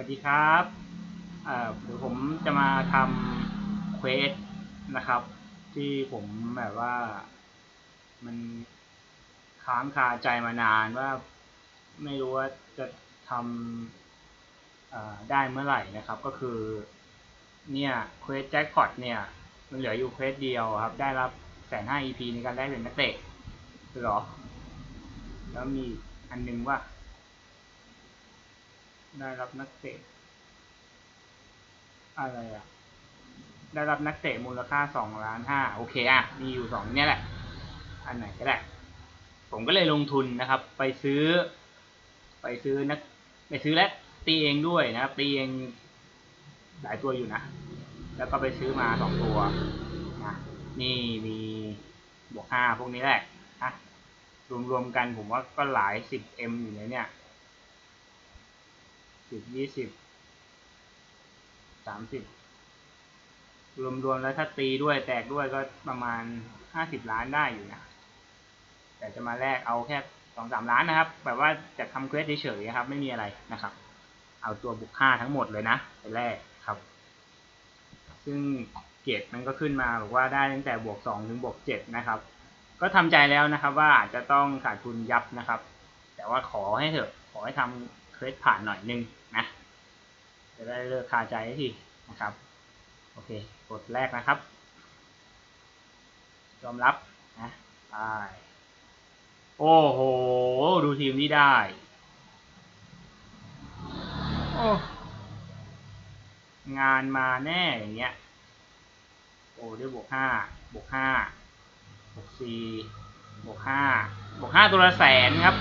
วัสดีครับเดี๋ยวผมจะมาทำเควสนะครับ ที่ผมแบบว่า มันค้างคาใจมานานว่าไม่รู้ว่าจะทำได้เมื่อไหร่นะครับ ก็คือ เนี่ยเควสแจ็คพอตเนี่ย มันเหลืออยู่เควสเดียวครับ ได้รับแสนห้า EP ในการได้เป็นนักเตะหรอ แล้วมีอันนึงว่า ได้รับนักเตะ อะไรอะ ได้รับนักเตะมูลค่าสองล้านห้าโอเคอะ มีอยู่สองเนี่ยแหละ อันไหนก็ได้ ผมก็เลยลงทุนนะครับ ไปซื้อ ไปซื้อนัก ไปซื้อและตีเองด้วยนะครับ ตีเองหลายตัวอยู่นะ แล้วก็ไปซื้อมาสองตัวนะนี่มีบวกห้าพวกนี้แหละนะรวมๆกันผมว่าก็หลายสิบเอ็มอยู่เลยเนี่ย สิบยี่สิบสามสิบรวมๆแล้วถ้าตีด้วยแตกด้วยก็ประมาณห้าสิบล้านได้อยู่นะ แต่จะมาแลกเอาแค่สองสามล้านนะครับ แบบว่าจะทำเควสเฉยๆครับ ไม่มีอะไรนะครับ เอาตัวบุกห้าทั้งหมดเลยนะไปแรกครับ ซึ่งเกรดมันก็ขึ้นมาบอกว่าได้ตั้งแต่บวกสองถึงบวกเจ็ดนะครับ ก็ทำใจแล้วนะครับว่าอาจจะต้องขาดทุนยับนะครับ แต่ว่าขอให้เถอะขอให้ทำ เควสผ่านหน่อยนึงนะจะได้เลิกคาใจทีนะครับโอเคกดแรกนะครับ ยอมรับนะไปโอ้โห ดูทีมนี้ได้โอ้งานมาแน่อย่างเงี้ยโอ้ได้บวกห้าบวกห้าบวกสี่บวกห้าบวกห้าตัวละแสนครับ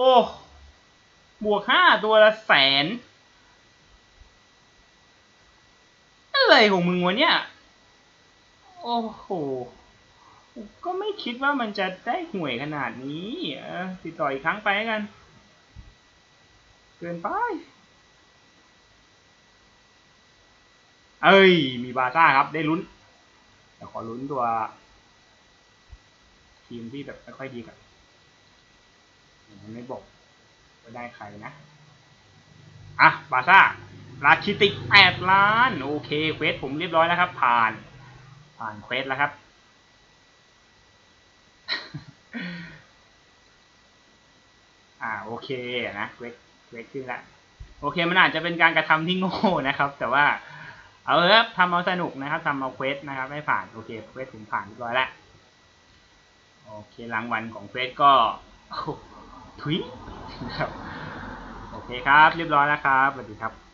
โอ้ บวกห้าตัวละแสน อะไรของมึงวะเนี่ย โอ้โห ก็ไม่คิดว่ามันจะได้ห่วยขนาดนี้ติดต่ออีกครั้งไปกัน เกินไป เอ้ย มีบาซ่าครับ ได้ลุ้นแต่ขอลุ้นตัวทีมที่แบบไม่ค่อยดีก่ อนยังไม่บอกว่าได้ใครนะ อะ บาซ่า ราชิติกแปดล้าน โอเค เควสผมเรียบร้อยแล้วครับ ผ่าน ผ่านเควสแล้วครับ อ่า โอเคนะ เควส เควสขึ้นละโอเค มันอาจจะเป็นการกระทำที่โง่นะครับ แต่ว่า เอาเถอะทำเอาสนุกนะครับทำเอาเควสนะครับ ไม่ผ่าน โอเค เควสผมผ่านเรียบร้อยแล้ว โอเค รางวัลของเควสก็โอ้ถุยนะครับ โอเคครับ เรียบร้อยแล้วครับ สวัสดีครับ